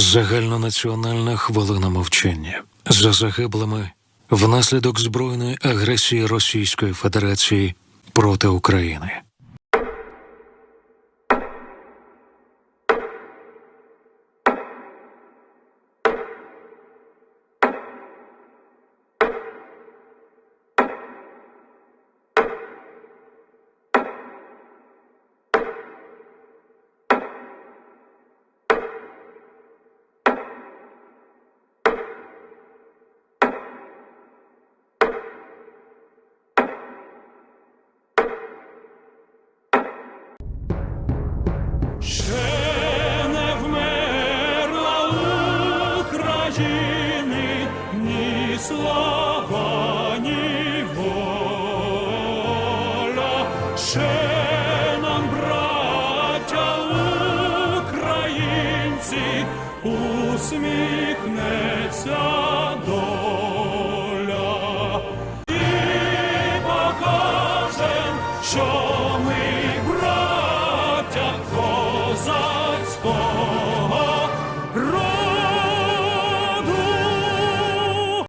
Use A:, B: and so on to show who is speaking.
A: Загальнонаціональна хвилина мовчання за загиблими внаслідок збройної агресії Російської Федерації проти України.
B: Слава. Ще нам, браття українці, усміхнеться доля. І покажем, що ми